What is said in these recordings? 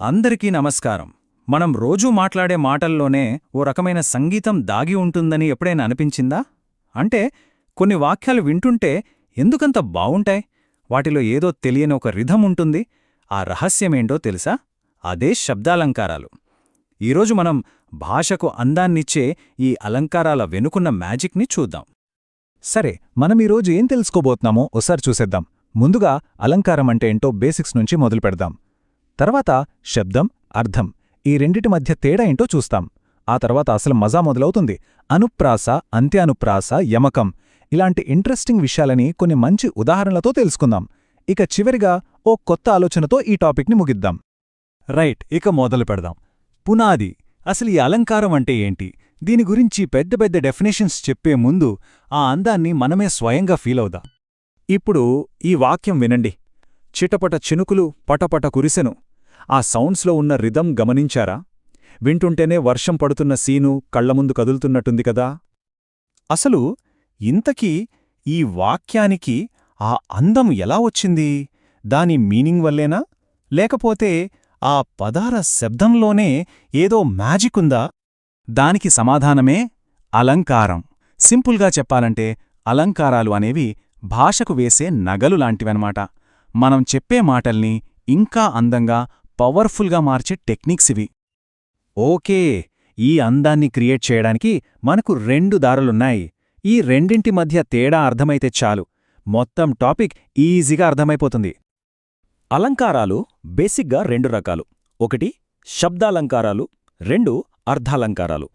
అందరికీ నమస్కారం. మనం రోజూ మాట్లాడే మాటల్లోనే ఓ రకమైన సంగీతం దాగి ఉంటుందని ఎప్పుడైనా అనిపించిందా? అంటే కొన్ని వాక్యాలు వింటుంటే ఎందుకంత బావుంటాయి? వాటిలో ఏదో తెలియని ఒక రిధం ఉంటుంది. ఆ రహస్యమేంటో తెలుసా? అదే శబ్దాలంకారాలు. ఈరోజు మనం భాషకు అందాన్నిచ్చే ఈ అలంకారాల వెనుకున్న మ్యాజిక్ని చూద్దాం. సరే మనం ఈరోజు ఏం తెలుసుకోబోతున్నామో ఒకసారి చూసేద్దాం. ముందుగా అలంకారం అంటే ఏంటో బేసిక్స్ నుంచి మొదలు పెడదాం తర్వాత శబ్దం అర్థం ఈ రెండిటి మధ్య తేడా ఏంటో చూస్తాం. ఆ తర్వాత అసలు మజా మొదలవుతుంది. అనుప్రాస అంత్యానుప్రాస యమకం ఇలాంటి ఇంట్రెస్టింగ్ విషయాలని కొన్ని మంచి ఉదాహరణలతో తెలుసుకుందాం. ఇక చివరిగా ఓ కొత్త ఆలోచనతో ఈ టాపిక్ని ముగిద్దాం. రైట్ ఇక మొదలు పెడదాం. పునాది అసలు ఈ అలంకారం అంటే ఏంటి? దీని గురించి పెద్ద పెద్ద డెఫినేషన్స్ చెప్పే ముందు ఆ అందాన్ని మనమే స్వయంగా ఫీలవుదాం ఇప్పుడు ఈ వాక్యం వినండి. చిటపట చినుకులు పటపట కురిసెను. ఆ సౌండ్స్లో ఉన్న రిధం గమనించారా? వింటుంటేనే వర్షం పడుతున్న సీను కళ్ళముందు కదులుతున్నట్టుంది కదా? అసలు ఇంతకీ ఈ వాక్యానికి ఆ అందం ఎలా వచ్చింది? దాని మీనింగ్ వల్లేనా? లేకపోతే ఆ పదార శబ్దంలోనే ఏదో మ్యాజిక్ ఉందా? దానికి సమాధానమే అలంకారం. సింపుల్గా చెప్పాలంటే అలంకారాలు అనేవి భాషకు వేసే నగలు లాంటివన్నమాట. మనం చెప్పే మాటల్ని ఇంకా అందంగా పవర్ఫుల్గా మార్చే టెక్నిక్స్ ఇవి. ఓకే ఈ అందాన్ని క్రియేట్ చేయడానికి మనకు రెండు దారులున్నాయి. ఈ రెండింటి మధ్య తేడా అర్థమైతే చాలు. మొత్తం టాపిక్ ఈజీగా అర్థమైపోతుంది. అలంకారాలు బేసిక్గా రెండు రకాలు. ఒకటి శబ్దాలంకారాలు. రెండు అర్ధాలంకారాలు.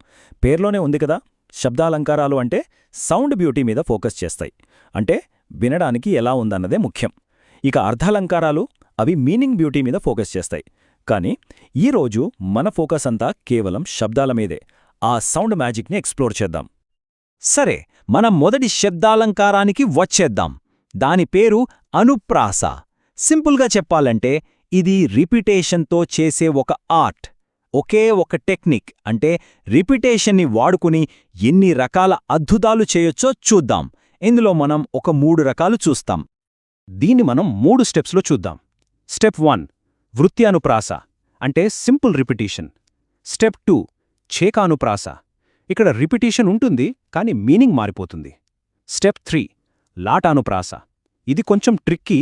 పేర్లోనే ఉంది కదా? శబ్దాలంకారాలు అంటే సౌండ్ బ్యూటీ మీద ఫోకస్ చేస్తాయి. అంటే వినడానికి ఎలా ఉందన్నదే ముఖ్యం. ఇక అర్ధాలంకారాలు అవి మీనింగ్ బ్యూటీ మీద ఫోకస్ చేస్తాయి. కానీ ఈరోజు మన ఫోకస్ అంతా కేవలం శబ్దాల మీదే. ఆ సౌండ్ మ్యాజిక్ని ఎక్స్ప్లోర్ చేద్దాం. సరే మనం మొదటి శబ్దాలంకారానికి వచ్చేద్దాం. దాని పేరు అనుప్రాస. సింపుల్గా చెప్పాలంటే ఇది రిపిటేషన్తో చేసే ఒక ఆర్ట్. ఒకే ఒక టెక్నిక్ అంటే రిపిటేషన్ని వాడుకుని ఎన్ని రకాల అద్భుతాలు చేయొచ్చో చూద్దాం. ఇందులో మనం ఒక మూడు రకాలు చూస్తాం. దీన్ని మనం మూడు స్టెప్స్లో చూద్దాం. స్టెప్ వన్ వృత్త్యానుప్రాస అంటే సింపుల్ రిపిటీషన్. స్టెప్ టూ ఛేకానుప్రాస ఇక్కడ రిపిటీషన్ ఉంటుంది కానీ మీనింగ్ మారిపోతుంది. స్టెప్ త్రీ లాటానుప్రాస. ఇది కొంచెం ట్రిక్కీ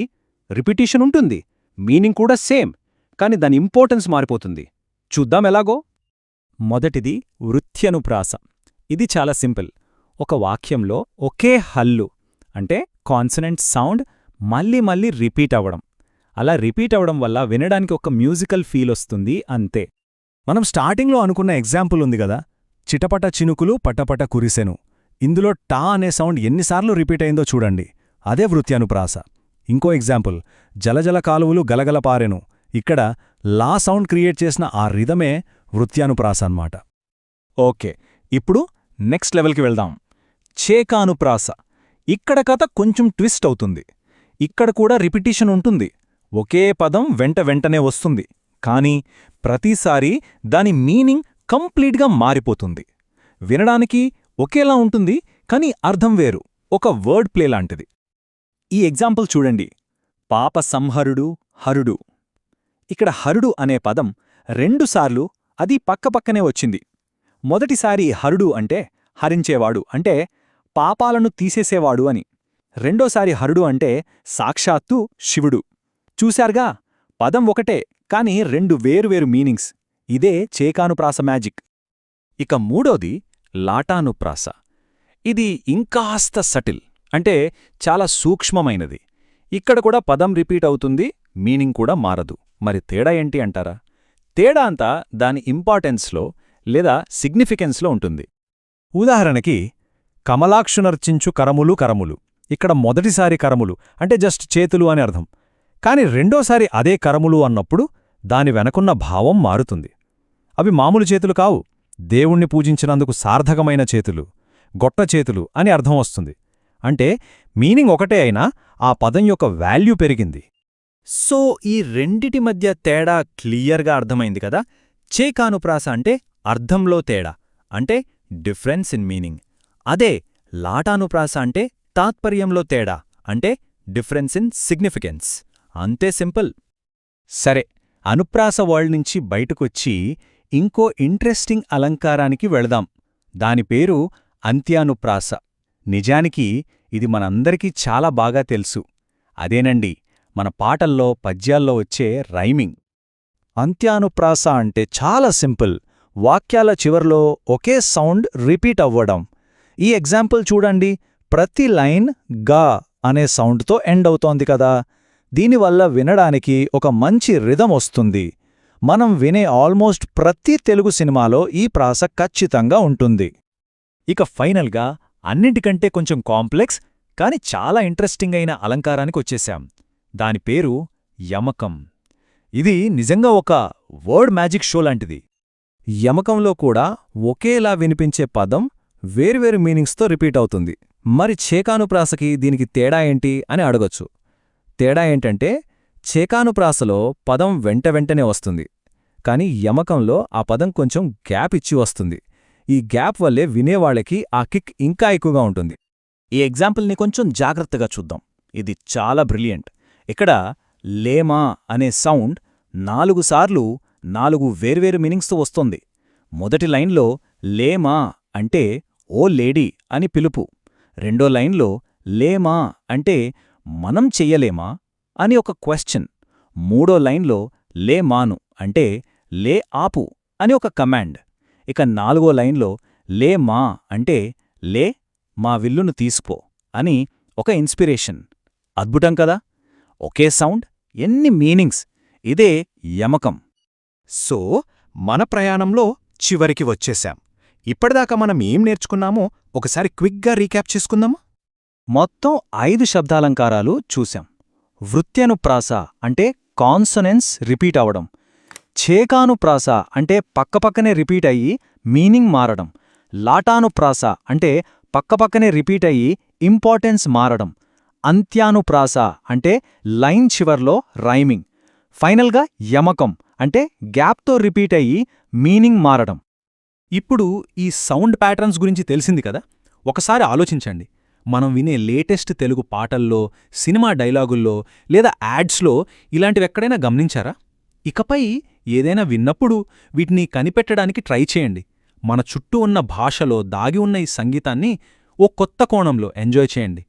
రిపిటీషన్ ఉంటుంది మీనింగ్ కూడా సేమ్ కాని దాని ఇంపార్టెన్స్ మారిపోతుంది. చూద్దాం ఎలాగో. మొదటిది వృత్త్యనుప్రాస. ఇది చాలా సింపుల్. ఒక వాక్యంలో ఒకే హల్లు అంటే కాన్సనెంట్ సౌండ్ మళ్ళీ మళ్ళీ రిపీట్ అవ్వడం. అలా రిపీట్ అవడం వల్ల వినడానికి ఒక మ్యూజికల్ ఫీల్ వస్తుంది అంతే. మనం స్టార్టింగ్లో అనుకున్న ఎగ్జాంపుల్ ఉంది కదా చిటపట చినుకులు పటపట కురిసెను. ఇందులో టా అనే సౌండ్ ఎన్నిసార్లు రిపీట్ అయిందో చూడండి. అదే వృత్యానుప్రాస. ఇంకో ఎగ్జాంపుల్ జలజల కాలువలు గలగలపారెను ఇక్కడ లా సౌండ్ క్రియేట్ చేసిన ఆ రిధమే వృత్యానుప్రాస అన్నమాట. ఓకే ఇప్పుడు నెక్స్ట్ లెవెల్కి వెళ్దాం. చేకానుప్రాస. ఇక్కడ కథ కొంచెం ట్విస్ట్ అవుతుంది. ఇక్కడ కూడా రిపిటీషన్ ఉంటుంది. ఒకే పదం వెంట వెంటనే వస్తుంది కానీ ప్రతిసారి దాని మీనింగ్ కంప్లీట్గా మారిపోతుంది. వినడానికి ఒకేలా ఉంటుంది కానీ అర్థం వేరు. ఒక వర్డ్ ప్లే లాంటిది. ఈ ఎగ్జాంపుల్ చూడండి. పాప సంహరుడు హరుడు. ఇక్కడ హరుడు అనే పదం రెండుసార్లు అది పక్కపక్కనే వచ్చింది. మొదటిసారి హరుడు అంటే హరించేవాడు అంటే పాపాలను తీసేసేవాడు అని. రెండోసారి హరుడు అంటే సాక్షాత్తు శివుడు. చూశారుగా పదం ఒకటే కాని రెండు వేరువేరు మీనింగ్స్. ఇదే చేకానుప్రాస మ్యాజిక్. ఇక మూడోది లాటానుప్రాస. ఇది ఇంకాస్త సటిల్ అంటే చాలా సూక్ష్మమైనది. ఇక్కడ కూడా పదం రిపీట్ అవుతుంది మీనింగ్ కూడా మారదు. మరి తేడా ఏంటి అంటారా? తేడా అంతా దాని ఇంపార్టెన్స్లో లేదా సిగ్నిఫికెన్స్లో ఉంటుంది. ఉదాహరణకి కమలాక్షునర్చించు కరములు కరములు. ఇక్కడ మొదటిసారి కరములు అంటే జస్ట్ చేతులు అని అర్థం. కాని రెండోసారి అదే కరములు అన్నప్పుడు దాని వెనకున్న భావం మారుతుంది. అవి మామూలు చేతులు కావు. దేవుణ్ణి పూజించినందుకు సార్థకమైన చేతులు గొట్ట చేతులు అని అర్థం వస్తుంది. అంటే మీనింగ్ ఒకటే అయినా ఆ పదం యొక్క వాల్యూ పెరిగింది. సో ఈ రెండిటి మధ్య తేడా క్లియర్గా అర్థమైంది కదా? చేకానుప్రాస అంటే అర్థంలో తేడా అంటే డిఫరెన్స్ ఇన్ మీనింగ్. అదే లాటానుప్రాస అంటే తాత్పర్యంలో తేడా అంటే డిఫరెన్స్ ఇన్ సిగ్నిఫికెన్స్. అంతే సింపుల్. సరే అనుప్రాస వరల్డ్ నుంచి బయటకొచ్చి ఇంకో ఇంట్రెస్టింగ్ అలంకారానికి వెళదాం. దాని పేరు అంత్యానుప్రాస. నిజానికి ఇది మనందరికీ చాలా బాగా తెలుసు. అదేనండి మన పాటల్లో పద్యాల్లో వచ్చే రైమింగ్. అంత్యానుప్రాస అంటే చాలా సింపుల్. వాక్యాల చివర్లో ఒకే సౌండ్ రిపీట్ అవ్వడం. ఈ ఎగ్జాంపుల్ చూడండి. ప్రతి లైన్గా అనే సౌండ్తో ఎండ్ అవుతోంది కదా. దీనివల్ల వినడానికి ఒక మంచి రిధం వస్తుంది. మనం వినే ఆల్మోస్ట్ ప్రతి తెలుగు సినిమాలో ఈ ప్రాస ఖచ్చితంగా ఉంటుంది. ఇక ఫైనల్గా అన్నింటికంటే కొంచెం కాంప్లెక్స్ కాని చాలా ఇంట్రెస్టింగ్ అయిన అలంకారానికి వచ్చేశాం. దాని పేరు యమకం. ఇది నిజంగా ఒక వర్డ్ మ్యాజిక్ షో లాంటిది. యమకంలో కూడా ఒకేలా వినిపించే పదం వేర్వేరు మీనింగ్స్తో రిపీట్ అవుతుంది. మరి చేకానుప్రాసకి దీనికి తేడా ఏంటి అని అడగొచ్చు. తేడా ఏంటంటే చేకానుప్రాసలో పదం వెంట వెంటనే వస్తుంది. కాని యమకంలో ఆ పదం కొంచెం గ్యాప్ ఇచ్చి వస్తుంది. ఈ గ్యాప్ వల్లే వినేవాళ్ళకి ఆ కిక్ ఇంకా ఎక్కువగా ఉంటుంది. ఈ ఎగ్జాంపుల్ని కొంచెం జాగ్రత్తగా చూద్దాం. ఇది చాలా బ్రిలియంట్. ఇక్కడ లేమా అనే సౌండ్ నాలుగు సార్లు నాలుగు వేర్వేరు మీనింగ్స్తో వస్తోంది. మొదటి లైన్లో లేమా అంటే ఓ లేడీ అని పిలుపు. రెండో లైన్లో లేమా అంటే మనం చెయ్యలేమా అని ఒక క్వశ్చన్. మూడో లైన్లో లే మాను అంటే లే ఆపు అని ఒక కమాండ్. ఇక నాలుగో లైన్లో లే మా అంటే లే మా విల్లును తీసిపో అని ఒక ఇన్స్పిరేషన్. అద్భుతం కదా? ఒకే సౌండ్ ఎన్ని మీనింగ్స్ ఇదే యమకం. సో మన ప్రయాణంలో చివరికి వచ్చేశాం. ఇప్పటిదాకా మనం ఏం నేర్చుకున్నామో ఒకసారి క్విక్గా రీక్యాప్ చేసుకుందామా? మొత్తం ఐదు శబ్దాలంకారాలు చూశాం. వృత్యనుప్రాస అంటే కాన్సనెన్స్ రిపీట్ అవడం. ఛేకానుప్రాస అంటే పక్కపక్కనే రిపీట్ అయ్యి మీనింగ్ మారడం. లాటానుప్రాస అంటే పక్కపక్కనే రిపీట్ అయ్యి ఇంపార్టెన్స్ మారడం. అంత్యానుప్రాస అంటే లైన్ చివర్లో రైమింగ్. ఫైనల్గా యమకం అంటే గ్యాప్తో రిపీట్ అయ్యి మీనింగ్ మారడం. ఇప్పుడు ఈ సౌండ్ ప్యాటర్న్స్ గురించి తెలిసింది కదా? ఒకసారి ఆలోచించండి. మనం వినే లేటెస్ట్ తెలుగు పాటల్లో సినిమా డైలాగుల్లో లేదా యాడ్స్లో ఇలాంటివెక్కడైనా గమనించారా? ఇకపై ఏదైనా విన్నప్పుడు వీటిని కనిపెట్టడానికి ట్రై చేయండి. మన చుట్టూ ఉన్న భాషలో దాగి ఉన్న ఈ సంగీతాన్ని ఓ కొత్త కోణంలో ఎంజాయ్ చేయండి.